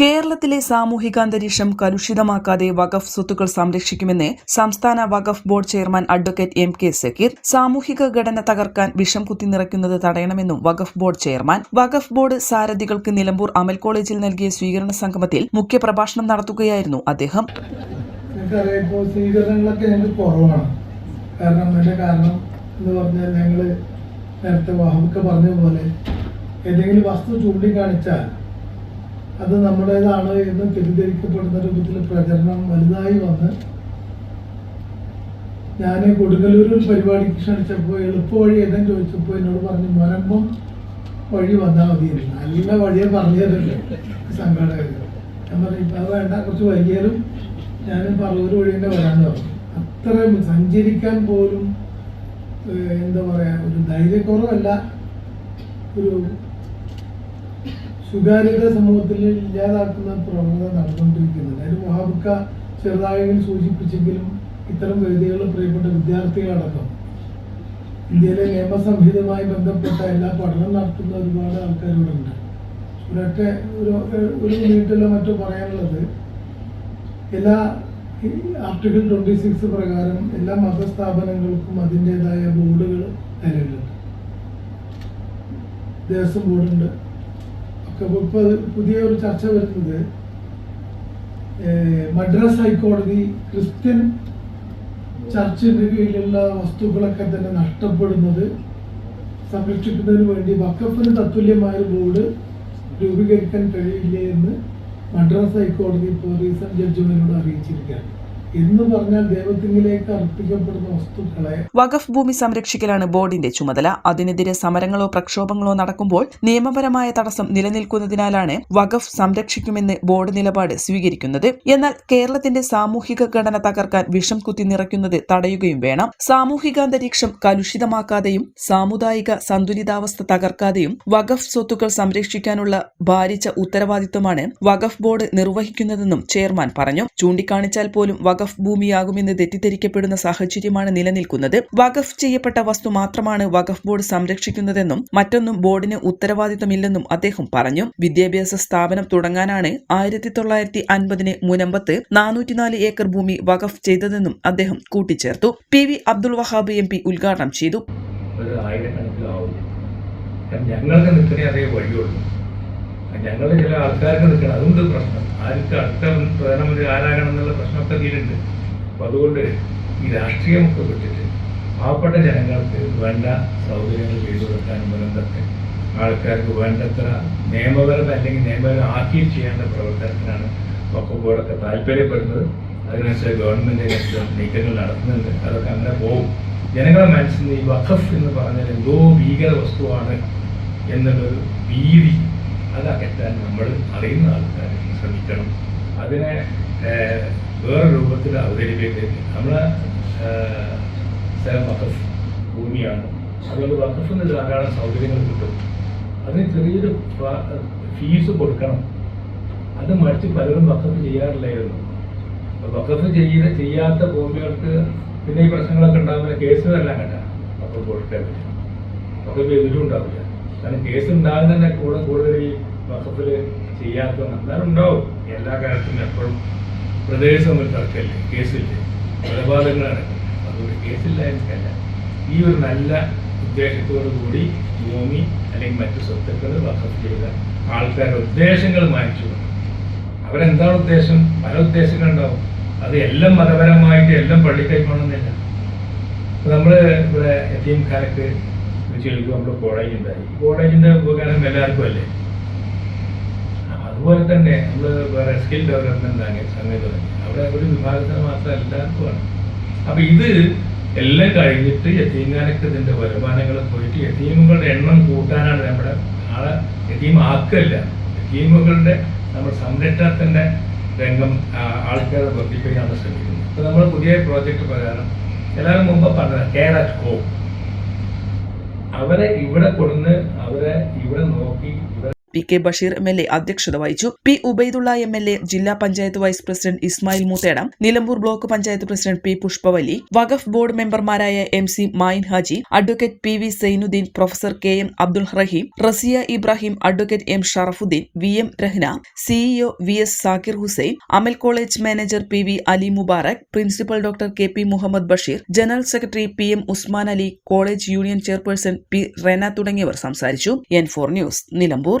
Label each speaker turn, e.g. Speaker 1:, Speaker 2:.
Speaker 1: കേരളത്തിലെ സാമൂഹികാന്തരീക്ഷം കലുഷിതമാക്കാതെ വഖഫ് സ്വത്തുക്കൾ സംരക്ഷിക്കുമെന്ന് സംസ്ഥാന വഖഫ് board chairman advocate M K Zakir സാമൂഹിക ഘടന തകർക്കാൻ വിഷം കുത്തി നിറയ്ക്കുന്നത് തടയണമെന്നും വഖഫ് ബോർഡ് ചെയർമാൻ വഖഫ് ബോർഡ് സാരഥികൾക്ക് നിലമ്പൂർ അമൽ കോളേജിൽ നൽകിയ സ്വീകരണ സംഗമത്തിൽ മുഖ്യപ്രഭാഷണം നടത്തുകയായിരുന്നു അദ്ദേഹം.
Speaker 2: നേരത്തെ ഏതെങ്കിലും വസ്തു ചൂണ്ടിക്കാണിച്ചാൽ അത് നമ്മുടേതാണ് എന്ന് തെറ്റിദ്ധരിക്കപ്പെടുന്ന രൂപത്തിൽ പ്രചരണം വലുതായി വന്ന് ഞാൻ കൊടുങ്ങല്ലൂരിൽ പരിപാടിക്ക് ക്ഷണിച്ചപ്പോൾ എളുപ്പ വഴി ഏതെങ്കിലും ചോദിച്ചപ്പോൾ എന്നോട് പറഞ്ഞു മരമ്പം വഴി വന്നാൽ മതിയായിരുന്നു നല്ല വഴിയെ പറഞ്ഞു തരല്ലേ സംഘാടകർ ഞാൻ പറഞ്ഞു ഇപ്പം അത് വേണ്ട കുറച്ച് വൈകിയാലും ഞാൻ പറവൂർ വഴി തന്നെ വരാമെന്ന് പറഞ്ഞു. അത്രയും സഞ്ചരിക്കാൻ പോലും എന്താ പറയുക ഒരു ധൈര്യക്കുറവല്ല ഒരു സ്വകാര്യത സമൂഹത്തിൽ ഇല്ലാതാക്കുന്ന പ്രവണത നടന്നുകൊണ്ടിരിക്കുന്നുണ്ട് അതിന് മഹാബുക്ക ചെറുതായെങ്കിൽ സൂചിപ്പിച്ചെങ്കിലും ഇത്തരം വേദികൾ പ്രിയപ്പെട്ട വിദ്യാർത്ഥികളടക്കം ഇന്ത്യയിലെ നിയമസംഹിതമായി ബന്ധപ്പെട്ട എല്ലാ പഠനം നടത്തുന്ന ഒരുപാട് ആൾക്കാരിവിടെ ഉണ്ട് ഇവരൊക്കെ ഒരു ഒരു മിനിറ്റിലോ മറ്റോ പറയാനുള്ളത്. എല്ലാ ആർട്ടിക്കിൾ ട്വന്റി സിക്സ് പ്രകാരം എല്ലാ മതസ്ഥാപനങ്ങൾക്കും അതിന്റെതായ ബോർഡുകൾ നിലവിലുണ്ട് ദേവസ്വം ബോർഡുണ്ട്. ഒക്കെ ഇപ്പൊ ഇപ്പൊ പുതിയ ഒരു ചർച്ച വരുന്നത്. മദ്രാസ് ഹൈക്കോടതി ക്രിസ്ത്യൻ ചർച്ചിന്റെ കീഴിലുള്ള വസ്തുക്കളൊക്കെ തന്നെ നഷ്ടപ്പെടുന്നത് സംരക്ഷിക്കുന്നതിന് വേണ്ടി വക്കഫിന് തത്തുല്യമായ ബോർഡ് രൂപീകരിക്കാൻ കഴിയില്ലേ എന്ന് മദ്രാസ് ഹൈക്കോടതി ഇപ്പോൾ റീസെന്റ് ജഡ്ജിമെന്റിനോട് അറിയിച്ചിരിക്കുകയാണ്. അർപ്പിക്കപ്പെടുന്ന
Speaker 1: വഖഫ് ഭൂമി സംരക്ഷിക്കലാണ് ബോർഡിന്റെ ചുമതല. അതിനെതിരെ സമരങ്ങളോ പ്രക്ഷോഭങ്ങളോ നടക്കുമ്പോൾ നിയമപരമായ തടസ്സം നിലനിൽക്കുന്നതിനാലാണ് വഖഫ് സംരക്ഷിക്കുമെന്ന് ബോർഡ് നിലപാട് സ്വീകരിക്കുന്നത്. എന്നാൽ കേരളത്തിന്റെ സാമൂഹിക ഘടന തകർക്കാൻ വിഷം കുത്തി നിറയ്ക്കുന്നത് തടയുകയും വേണം. സാമൂഹികാന്തരീക്ഷം കലുഷിതമാക്കാതെയും സാമുദായിക സന്തുലിതാവസ്ഥ തകർക്കാതെയും വഖഫ് സ്വത്തുക്കൾ സംരക്ഷിക്കാനുള്ള ഭാരിച്ച ഉത്തരവാദിത്വമാണ് വഖഫ് ബോർഡ് നിർവഹിക്കുന്നതെന്നും ചെയർമാൻ പറഞ്ഞു. ചൂണ്ടിക്കാണിച്ചാൽ പോലും വഖഫ് ഭൂമിയാകുമെന്ന് തെറ്റിദ്ധരിക്കപ്പെടുന്ന സാഹചര്യമാണ് നിലനിൽക്കുന്നത്. വഖഫ് ചെയ്യപ്പെട്ട വസ്തു മാത്രമാണ് വഖഫ് ബോർഡ് സംരക്ഷിക്കുന്നതെന്നും മറ്റൊന്നും ബോർഡിന് ഉത്തരവാദിത്തമില്ലെന്നും അദ്ദേഹം പറഞ്ഞു. വിദ്യാഭ്യാസ സ്ഥാപനം തുടങ്ങാനാണ് ആയിരത്തി തൊള്ളായിരത്തി അൻപതിന് മുനമ്പത്ത് നാനൂറ്റിനാല് ഏക്കർ ഭൂമി വഖഫ് ചെയ്തതെന്നും അദ്ദേഹം കൂട്ടിച്ചേർത്തു. P V Abdul Wahab M P ഉദ്ഘാടനം ചെയ്തു.
Speaker 3: ഞങ്ങൾക്ക് ഇത്രയും അതേ വഴിയുള്ളൂ. ഞങ്ങൾ ചില ആൾക്കാർക്ക് എടുക്കണം. അതുകൊണ്ട് പ്രശ്നം. ആർക്ക് അടുത്ത പ്രധാനമന്ത്രി ആരാകണം എന്നുള്ള പ്രശ്നമൊക്കെ കീഴുണ്ട് അപ്പം അതുകൊണ്ട് ഈ രാഷ്ട്രീയമൊക്കെ വിട്ടിട്ട് പാവപ്പെട്ട ജനങ്ങൾക്ക് വേണ്ട സൗകര്യങ്ങൾ ചെയ്തു കൊടുക്കാനും ബന്ധത്തെ ആൾക്കാർക്ക് വേണ്ടത്ര നിയമപരം അല്ലെങ്കിൽ നിയമപരം ആക്കി ചെയ്യേണ്ട പ്രവർത്തനത്തിനാണ് വക്കമ്പോഴൊക്കെ താല്പര്യപ്പെടുന്നത്. അതിനനുസരിച്ച് ഗവൺമെന്റ് നീക്കങ്ങൾ നടത്തുന്നുണ്ട്. അതൊക്കെ അങ്ങനെ പോകും ജനങ്ങളെ മനസ്സിൽ ഈ വഖഫ് എന്ന് പറഞ്ഞാൽ എന്തോ ഭീകര വസ്തുവാണ് എന്നുള്ളൊരു ഭീതി അത് നമ്മൾ അറിയുന്ന ആൾക്കാർ ശ്രമിക്കണം. അതിനെ വേറെ രൂപത്തിൽ അവതരിപ്പിക്കുന്നത് നമ്മളെ ഏഹ്, സ്ഥലം വഖഫ് ഭൂമിയാണ്. അതുകൊണ്ട് വഖഫിന് ധാരാളം സൗകര്യങ്ങൾ കിട്ടും. അതിന് ചെറിയൊരു ഫീസ് കൊടുക്കണം. അത് മറിച്ച് പലരും വഖഫ് ചെയ്യാറില്ലായിരുന്നു. വക്കഫ് ചെയ്യ ചെയ്യാത്ത ഭൂമികൾക്ക് പിന്നെ ഈ പ്രശ്നങ്ങളൊക്കെ ഉണ്ടാകുന്ന കേസുകളെല്ലാം കണ്ട വഖഫ് കൊടുക്കാൻ പറ്റും വഖഫ് എതിരും ഉണ്ടാവില്ല. കാരണം കേസ് ഉണ്ടാകുന്നതിനെ കൂടെ കൂടുതൽ ഈ വഖഫിൽ ചെയ്യാത്ത എന്നാലും ഉണ്ടാവും എല്ലാ കാര്യത്തിലും എപ്പോഴും പ്രദേശം തമ്മിൽ തർക്കമില്ലേ? കേസില്ലേ? കൊലപാതകങ്ങൾ അതൊരു അതുകൊണ്ട് എനിക്കല്ല. ഈ ഒരു നല്ല ഉദ്ദേശത്തോടു കൂടി ഭൂമി അല്ലെങ്കിൽ മറ്റു സ്വത്തുക്കൾ വഖഫ് ചെയ്ത ആൾക്കാരുടെ ഉദ്ദേശങ്ങൾ മാനിച്ചു. അവരെന്താണ് ഉദ്ദേശം? പല ഉദ്ദേശങ്ങളുണ്ടാവും. അത് എല്ലാം മതപരമായിട്ട് എല്ലാം പള്ളിക്കൈക്കൊള്ളുന്നില്ല നമ്മൾ ഇവിടെ എത്തിയും കാലത്ത് ചോദിക്കും നമ്മുടെ കോളേജ് ഉണ്ടായി. കോളേജിന്റെ ഉപകാരം എല്ലാവർക്കും അല്ലേ? അതുപോലെ തന്നെ നമ്മൾ വേറെ സ്കിൽ ഡെവലപ്മെന്റ് ആണ് തുടങ്ങി അവിടെ ഒരു വിഭാഗത്തിന് മാത്രം എല്ലാവർക്കുമാണ് അപ്പൊ ഇത് എല്ലാം കഴിഞ്ഞിട്ട് യത്തീംഖാനക്ക് ഇതിന്റെ വരുമാനങ്ങൾ പോയിട്ട് എത്തീമുകളുടെ എണ്ണം കൂട്ടാനാണ് നമ്മുടെ ആളെ എത്തീം ആക്കല്ല. എത്തീമുകളുടെ നമ്മൾ സംരക്ഷണത്തിന്റെ രംഗം ആൾക്കാരെ വർദ്ധിപ്പിക്കാനാണ് ശ്രമിക്കുന്നത്. അപ്പൊ നമ്മൾ പുതിയ പ്രോജക്റ്റ് പ്രകാരം എല്ലാവരും മുമ്പ് പറഞ്ഞത് കെയർ അറ്റ് ഹോം അവരെ ഇവിടെ കൊടുന്ന് അവരെ ഇവിടെ നോക്കി ഇവരെ
Speaker 1: P K Basheer M L A അധ്യക്ഷത വഹിച്ചു. P Ubaidullah M L A ജില്ലാ panchayat vice president Ismail Moothedam Nilambur block panchayat president P Pushpavalli വഖഫ് ബോർഡ് മെമ്പർമാരായ M C Mayin Haji advocate P V Zainuddin professor K M Abdul Rahim Rasiya Ibrahim advocate M Sharafuddin V M Rahna CEO V S Zakir Hussain Amal college manager P V Ali Mubarak principal doctor K P Muhammad Basheer general secretary P M Usman Ali college union chairperson P Rena തുടങ്ങിയവർ സംസാരിച്ചു. N four news Nilambur.